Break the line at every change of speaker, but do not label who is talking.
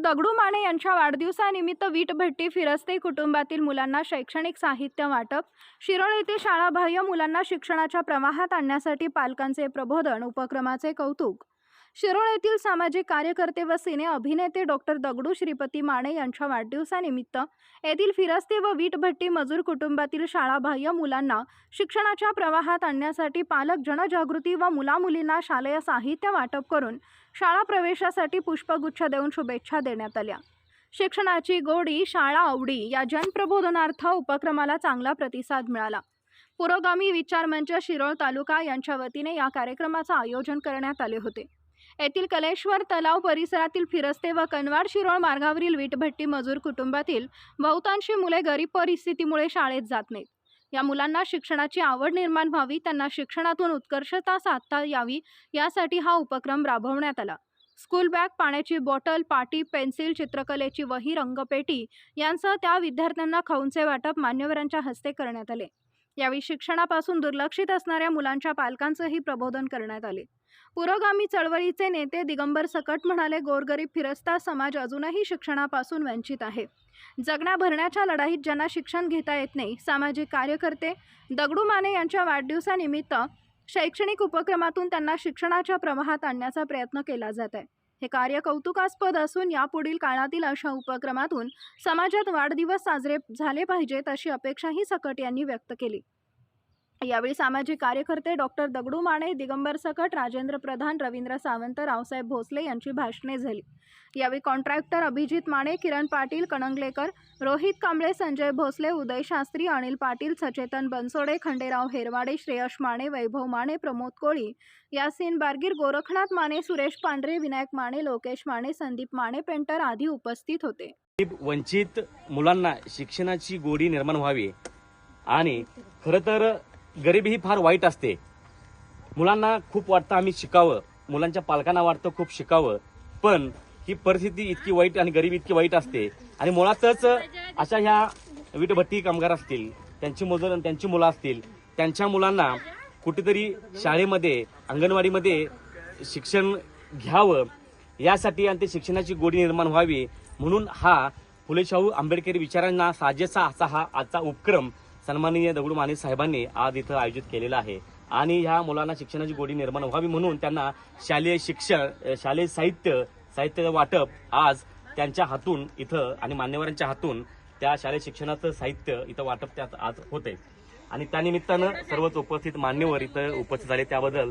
दगडू माने यांच्या वाढदिवसानिमित्त वीटभट्टी फिरस्ते कुटुंबातील मुलांना शैक्षणिक साहित्य वाटप शिरोळ येथे शाळाबाह्य मुलांना शिक्षणाच्या प्रवाहात आणण्यासाठी पालकांचे प्रबोधन उपक्रमाचे कौतुक शिरोळ येथील सामाजिक कार्यकर्ते व सिने अभिनेते डॉक्टर दगडू श्रीपती माने यांच्या वाढदिवसानिमित्त येथील फिरस्ते व वीटभट्टी मजूर कुटुंबातील शाळाबाह्य मुलांना शिक्षणाच्या प्रवाहात आणण्यासाठी पालक जनजागृती व मुलामुलींना शालेय साहित्य वाटप करून शाळा प्रवेशासाठी पुष्पगुच्छ देऊन शुभेच्छा देण्यात आल्या. शिक्षणाची गोडी शाळा आवडी या जनप्रबोधनार्थ उपक्रमाला चांगला प्रतिसाद मिळाला. पुरोगामी विचार मंच शिरोळ तालुका यांच्या वतीने या कार्यक्रमाचं आयोजन करण्यात आले होते. येथील कलेश्वर तलाव परिसरातील फिरस्ते व कनवाड शिरोळ मार्गावरील वीटभट्टी मजूर कुटुंबातील बहुतांशी मुले गरीब परिस्थितीमुळे शाळेत जात नाहीत. या मुलांना शिक्षणाची आवड निर्माण व्हावी त्यांना शिक्षणातून उत्कर्षता साधता यावी यासाठी हा उपक्रम राबवण्यात आला. स्कूल बॅग पाण्याची बॉटल पाटी पेन्सिल चित्रकलेची वही रंगपेटी यांसह त्या विद्यार्थ्यांना खाऊनचे वाटप मान्यवरांच्या हस्ते करण्यात आले. यावेळी शिक्षणापासून दुर्लक्षित असणाऱ्या मुलांच्या पालकांचंही प्रबोधन करण्यात आले. पुरोगामी चळवळीचे नेते दिगंबर सकट म्हणाले गोरगरीब फिरस्ता समाज अजूनही शिक्षणापासून वंचित आहे. जगण्या भरण्याच्या लढाईत ज्यांना शिक्षण घेता येत नाही सामाजिक कार्यकर्ते दगडू माने यांच्या वाढदिवसानिमित्त शैक्षणिक उपक्रमातून त्यांना शिक्षणाच्या प्रवाहात आणण्याचा प्रयत्न केला जात आहे. हे कार्य कौतुकास्पद असून यापुढील काळातील अशा उपक्रमातून समाजात वाढदिवस साजरे झाले पाहिजेत अशी अपेक्षाही सकट यांनी व्यक्त केली. यावेळी सामाजिक कार्यकर्ते डॉक्टर दगडू माने दिगंबर सकट राजेंद्र प्रधान रवींद्र सावंत रावसाहेब भोसले यांची भाषणे झाली. यावेळी कॉन्ट्रॅक्टर अभिजित माने किरण पाटील कणंगलेकर रोहित कांबळे संजय भोसले उदय शास्त्री अनिल पाटील सचेतन बनसोडे खंडेराव हेरवाडे श्रेयश माने वैभव माने प्रमोद कोळी यासीन बारगीर गोरखनाथ माने सुरेश पांढरे विनायक माने लोकेश माने संदीप माने पेंटर आदी उपस्थित होते.
वंचित मुलांना शिक्षणाची गोडी निर्माण व्हावी आणि खरं तर गरिबी ही फार वाईट असते. मुलांना खूप वाटतं आम्ही शिकावं. मुलांच्या पालकांना वाटतं खूप शिकावं. पण ही परिस्थिती इतकी वाईट आणि गरिबी इतकी वाईट असते. आणि मुळातच अशा ह्या वीटभट्टी कामगार असतील त्यांची मुलं त्यांची मुलं असतील त्यांच्या मुलांना कुठेतरी शाळेमध्ये अंगणवाडीमध्ये शिक्षण घ्यावं. यासाठी आणि ते शिक्षणाची गोडी निर्माण व्हावी. म्हणून हा फुले शाहू आंबेडकरी विचारांना साजेसा असा हा आजचा उपक्रम सन्माननीय दगडू माने साहेबांनी आज इथं आयोजित केलेलं आहे. आणि ह्या मुलांना शिक्षणाची गोडी निर्माण व्हावी म्हणून त्यांना शालेय शिक्षण शालेय साहित्य साहित्याचं वाटप आज त्यांच्या हातून इथं आणि मान्यवरांच्या हातून त्या शालेय शिक्षणाचं साहित्य इथं वाटप त्यात आज होते आणि त्यानिमित्तानं सर्वच उपस्थित मान्यवर इथं उपस्थित झाले. त्याबद्दल